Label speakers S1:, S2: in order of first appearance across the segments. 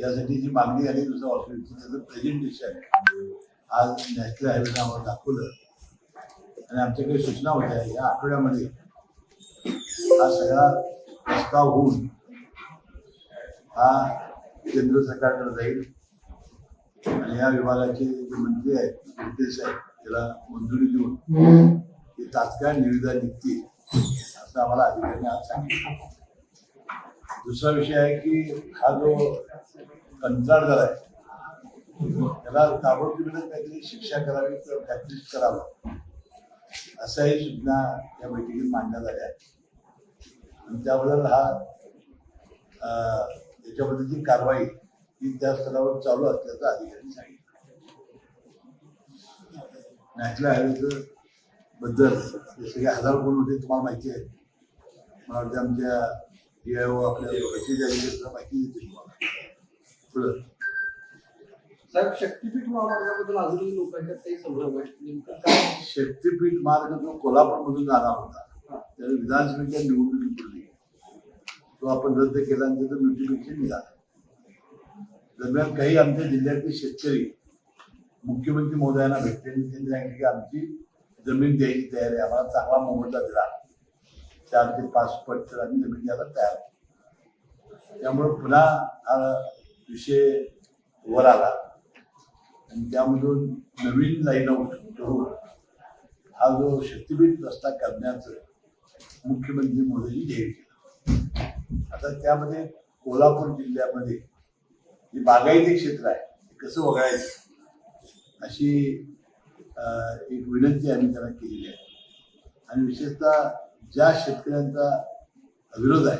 S1: यासाठी जी मागणी आली तुझं हॉस्पिटलचं त्याचं प्रेझेंटेशन आज नॅशनल हायवेला आम्हाला दाखवलं. आणि आमच्याकडे सूचना होत्या या आठवड्यामध्ये हा सगळा प्रस्ताव होऊन हा केंद्र सरकारकडे जाईल. आणि या विभागाचे जे मंत्री आहेत मंत्री आहेत त्याला मंजुरी देऊन ते तात्काळ निविदा निघतील असं आम्हाला अधिकाऱ्यांनी आज सांगितलं. दुसरा विषय आहे की हा जो कंत्राटदार आहे त्याला ताबडतोबीनं काहीतरी शिक्षा करावी किंवा प्रॅक्टिस करावं. अशाही सूचना या बैठकीत मांडण्यात आल्या. आणि त्याबद्दल हा त्याच्याबद्दल याच्याबद्दलची कारवाई ही त्या स्तरावर चालू असल्याचं अधिकाऱ्यांनी सांगितलं. नॅशनल हायवेचं बद्दल सगळे हजार कोण होते तुम्हाला माहिती आहे. मला वाटतं आमच्या डी आय ओ आपल्या माहिती देते तुम्हाला.
S2: साहेब शक्तीपीठ महामार्गाबद्दल अजूनही लोकांच्यात काही संभ्रम आहे नेमकं काय?
S1: शक्तीपीठ मार्ग जो कोल्हापूरमधून जाणार होता त्याला विधानसभेच्या निवडणुकीपूर्वी तो आपण रद्द केल्यानंतर तो नोटिफिकेशन निघाला. दरम्यान काही आमच्या जिल्ह्यातले शेतकरी मुख्यमंत्री महोदयांना भेटले आणि त्यांनी सांगितले की आमची जमीन द्यायची तयारी आहे. आम्हाला चांगला मोबदला दिला. चार ते पाच पट तर आम्ही जमीन द्यायला तयार. त्यामुळे पुन्हा विषय वर आला. आणि त्यामधून नवीन लाईन आउट करून हा जो शक्तीपीठ रस्ता करण्याचं मुख्यमंत्री मोदींनी ध्येय केलं. आता त्यामध्ये कोल्हापूर जिल्ह्यामध्ये जे बागायती क्षेत्र आहे ते कसं वगळायचं? अशी एक विनंती आम्ही त्यांना केलेली आहे. आणि विशेषतः ज्या शेतकऱ्यांचा विरोध आहे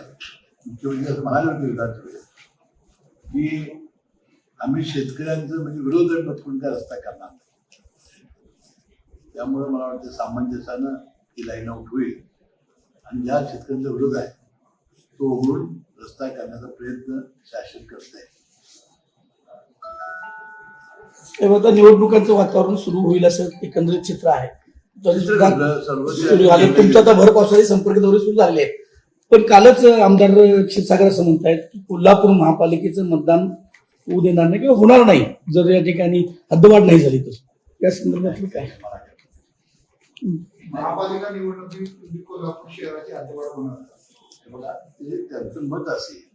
S1: मुख्यमंत्री असं म्हणाले होते विधानसभेत की आम्ही शेतकऱ्यांचं म्हणजे विरोधन पटकून काय रस्ता करणार नाही. त्यामुळे मला वाटतं सामंजस्यानं ही लाईन आउट होईल. आणि ज्या शेतकऱ्यांचा विरोध आहे तो उघडून रस्ता करण्याचा प्रयत्न शासन करत आहे
S3: आता निवडणुकांचं वातावरण सुरू होईल असं एकंदरीत चित्र आहे. तरी सुद्धा
S1: सर्व
S3: सुरू झाले तुमचा आता भर पावसाळी संपर्क दौरे सुरू झाले आहेत. पण कालच आमदार क्षीरसागर असं म्हणतायत की कोल्हापूर महापालिकेचं मतदान होऊ देणार नाही किंवा होणार नाही जर या ठिकाणी हद्दवाढ नाही झाली तर. त्या संदर्भात काय?
S4: महापालिका निवडणुकीत कोल्हापूर शहराची हद्दवाढ होणार
S1: त्यांचं मत असेल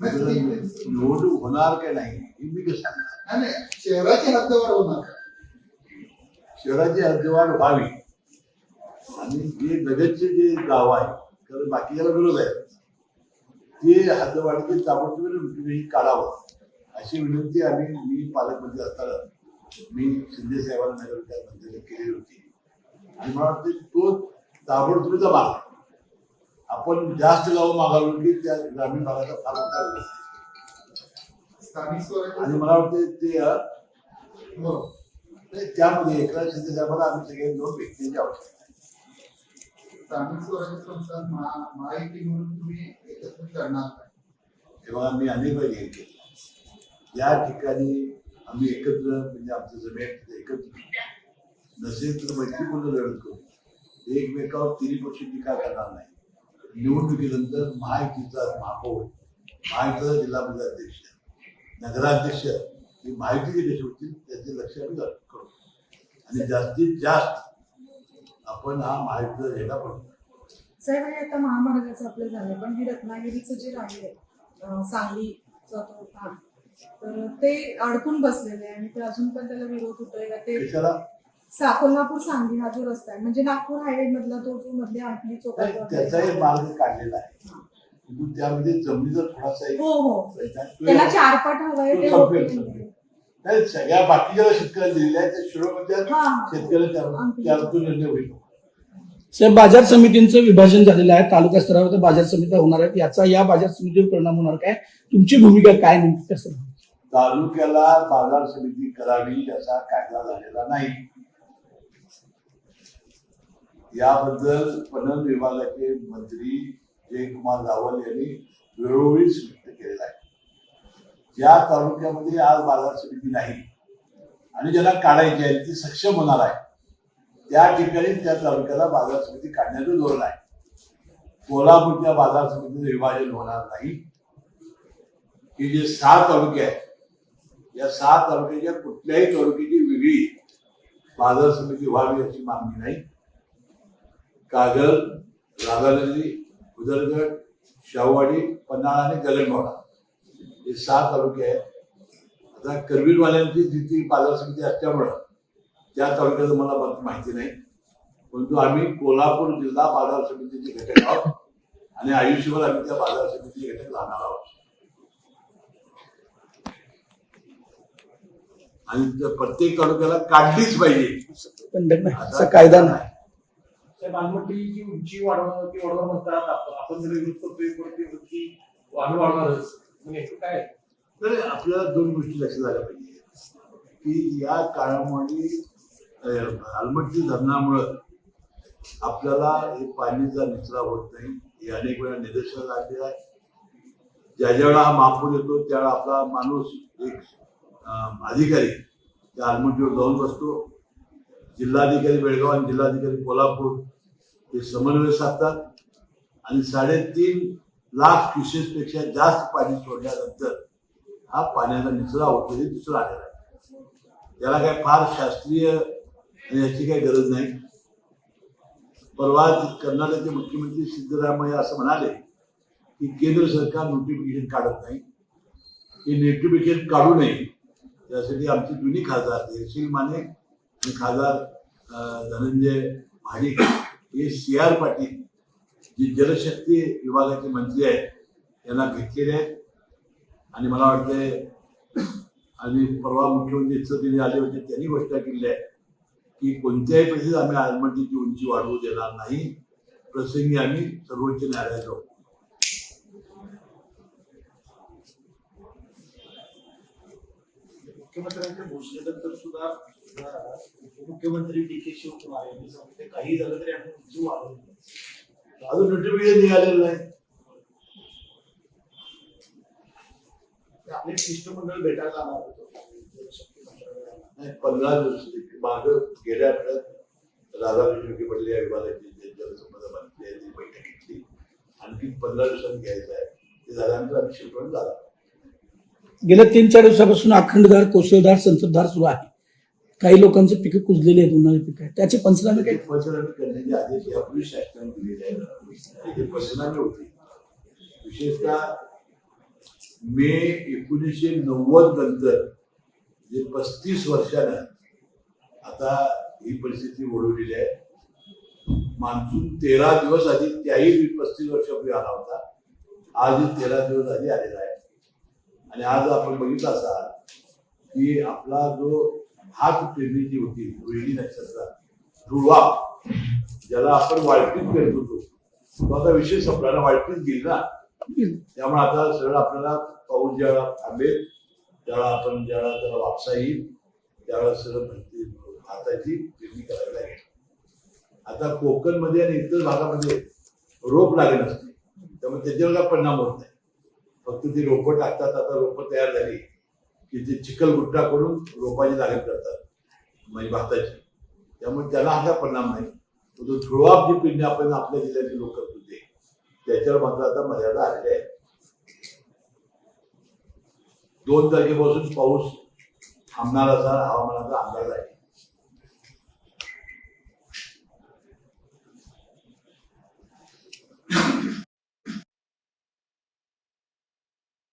S1: निवडणूक होणार काय नाही मी कसं
S4: शहराची हद्दवाढ होणार
S1: शहराची हद्दवाढ व्हावी. आणि जे लगतचे जे गाव आहे कारण बाकीच्याला विरोध आहे. ते हद्दवाढीचे ताबडतोब नोटिफिकेशन काढावं. अशी विनंती आम्ही मी पालकमंत्री असताना मी शिंदे साहेबांना नगर विकास मंत्र्यांनी केलेली होती. आणि मला वाटतं तो ताबडतोबीचा आहे. आपण जास्त गावं मागावली की त्या ग्रामीण भागाचा फार.
S4: स्थानिक
S1: आणि मला वाटतं ते त्यामध्ये एकनाथ शिंदे साहेबांना आम्ही सगळ्यांनी जाऊन भेटण्याची आवश्यकता
S4: स्थानिक स्वराज्य महा- महायुती म्हणून तुम्ही एकत्र करणार नाही.
S1: तेव्हा आम्ही अनेक वेळा हे केलं. या ठिकाणी आम्ही एकत्र म्हणजे आमचं जमीन एकत्र. नसेल तर मैत्रीपूर्ण लढत करू? एकमेकावर तिन्ही पक्ष टीका करणार नाही. निवडणुकीनंतर महायुतीचा महापौर महायुतीचा जिल्हा परिषद अध्यक्ष नगराध्यक्ष हे महायुतीचे कसे होतील त्याचे लक्ष आम्ही करू. आणि जास्तीत जास्त आपण हा महायुतीचा झेंडा पडतो
S5: साहेब हे आता महामार्गाचं आपलं झालं पण हे रत्नागिरीचं जे राहिले भाग तर ते अडकून बसलेले आहे आणि ते अजून पण त्याला विरोध होतोय का ते
S1: कशाला
S5: सा- कोल्हापूर सांगली हा जो रस्ता आहे म्हणजे नागपूर हायवे मधला तो जो मधली आणखी
S1: नाही, त्याचाही मार्ग काढलेला आहे त्यामध्ये जमिनीचा थोडासा एक
S5: हो हो
S1: आहे.
S5: त्याला चारपट हवंय ते
S1: तो
S5: होत
S1: संपेल.
S5: नाहीये.
S1: नाही सगळ्या बाकीच्या शेतकऱ्यांना दिलेल्या आहेत त्या शिरोमध्ये त्यातून निर्णय होईल.
S3: साहेब बाजार समितींचं विभाजन झालेलं आहे तालुका स्तरावर तर बाजार समित्या होणार आहेत. याचा या बाजार समितीवर परिणाम होणार काय? तुमची भूमिका काय नेमकी कसं
S1: तालुक्याला बाजार समिती करावी याचा कायदा झालेला नाही. याबद्दल पणन विभागाचे मंत्री जयकुमार रावल यांनी वेळोवेळी स्पष्ट केलेलं आहे. ज्या तालुक्यामध्ये आज बाजार समिती नाही. आणि ज्याला काढायची आहे ती सक्षम होणार आहे. त्या ठिकाणी त्या तालुक्याला बाजार समिती काढण्याचं धोरण आहे. कोल्हापूरच्या बाजार समितीचं विभाजन होणार नाही. हे जे सहा तालुके आहेत या सहा तालुक्याच्या कुठल्याही तालुक्याची वेगळी बाजार समिती व्हावी अशी मागणी नाही. कागल राधानगरी उदरगड शाहूवाडी पन्हाळा आणि गलनवाडा हे सहा तालुके आहेत. आता करवीरवाल्यांची जिथे बाजार समिती असल्यामुळं त्या तालुक्याचं मला मत माहिती नाही परंतु आम्ही कोल्हापूर जिल्हा बाजार समितीचे घटक आहोत आणि आयुष्यभर आम्ही त्या बाजार समितीचे घटक राहणार आहोत. आणि त्या प्रत्येक तालुक्याला काढलीच पाहिजे.
S3: असा कायदा नाही.
S2: आलमट्टीची उंची वाढवणं ती वाढवणं म्हणतात. आप- आपण जर विरोध करतोय पण ती उंची आम्ही वाढणारच
S1: तर आपल्याला दोन गोष्टी लक्षात आल्या पाहिजे. की या काळामध्ये अं, धरणामुळं आपल्याला हे पाणीचा निचरा होत नाही. हे अनेक वेळा निदर्शनास आलेलं आहे ज्या ज्यावेळा हा महापूर येतो त्यावेळा आपला माणूस एक अधिकारी त्या आलमट्टीवर जाऊन बसतो. जिल्हाधिकारी बेळगाव आणि जिल्हाधिकारी कोल्हापूर हे समन्वय साधतात. आणि साडेतीन लाख क्युसेस पेक्षा जास्त पाणी सोडल्यानंतर हा पाण्याचा निचरा होतो हे दिसून आलेला आहे. त्याला काय फार शास्त्रीय आणि याची काही गरज नाही. परवा कर्नाटकचे मुख्यमंत्री सिद्धरामय्या असं म्हणाले की केंद्र सरकार नोटिफिकेशन काढत नाही. हे नोटिफिकेशन काढू नये. त्यासाठी आमचे दोन्ही खासदार धैर्यशील माने आणि खासदार धनंजय महाडिक हे सी आर पाटील जी जलशक्ती विभागाचे मंत्री आहेत त्यांना घेतलेले आहेत. आणि मला वाटते आणि परवा मुख्यमंत्री इच्छित आले होते त्यांनी घोषणा केली आहे की कोणत्याही परिस्थितीत आम्ही आलमंडीची उंची वाढवू देणार नाही. प्रसंगी आम्ही सर्वोच्च न्यायालयात जाऊ.
S6: मुख्यमंत्र्यांच्या घोषणेनंतर सुद्धा उपमुख्यमंत्री डी के शिवकुमार यांनी सांगितले काही झालं तरी आम्ही उंची वाढवली
S1: अजून नोटिफिकेशन निघालेलं नाही.
S6: आपले शिष्टमंडळ भेटायला जाणार होतं.
S1: पंधरा दिवस माग गेल्या आठवड्यात राधाकृष्ण विखे पाटील या विभागाची जलसंपदा मंत्री बैठक घेतली. आणखी पंधरा दिवसांनी घ्यायचं आहे. ते झाल्यानंतर आम्ही शिल्पण झाला
S3: गेल्या तीन चार दिवसापासून अखंडधार कोसळधार संततधार सुरू आहे. काही लोकांचे पिकं कुजलेली आहेत उन्हाळी पिकं आहेत. त्याचे पंचनामे काही
S1: पंचनामे करण्याचे आदेश यापूर्वी शासनाने दिलेले आहेत ते पंचनामे होते. विशेषतः मे एकोणीसशे नव्वद नंतर जे पस्तीस वर्षानं आता ही परिस्थिती ओढवलेली आहे. मान्सून तेरा दिवस आधी त्याही पस्तीस वर्षापूर्वी आला होता. आज तेरा दिवस आधी आलेला आहे. आणि आज आपण बघितला असा की आपला जो हात पेरणी जी होती रोहिणी नक्षत्रात धुळवा ज्याला आपण वाळकीत पेरत होतो. तो आता विषय संपला वाळकीत गेली ना. त्यामुळे आता सरळ आपल्याला पाऊस ज्याला थांबेल त्यावेळा आपण ज्याला त्याला वापसा येईल त्याला सरळ हाताची पेरणी करायला लागेल. आता कोकणमध्ये आणि इतर भागामध्ये रोप लागेल असते. त्यामुळे त्याच्यावर काय परिणाम होत नाही. फक्त ती रोपं टाकतात आता रोपं तयार झाली. की ते चिखल गुट्टा करून रोपाची लागण करतात म्हणजे भाताची. त्यामुळे त्याला असा परिणाम नाही. तो जो धुळवाप जी पिढी आपण आपल्या जिल्ह्यातील लोक करत होते त्याच्यावर मात्र आता मर्यादा आलेली आहे दोन तारखेपासून पाऊस थांबणार असा हवामानाचा अंदाज आहे.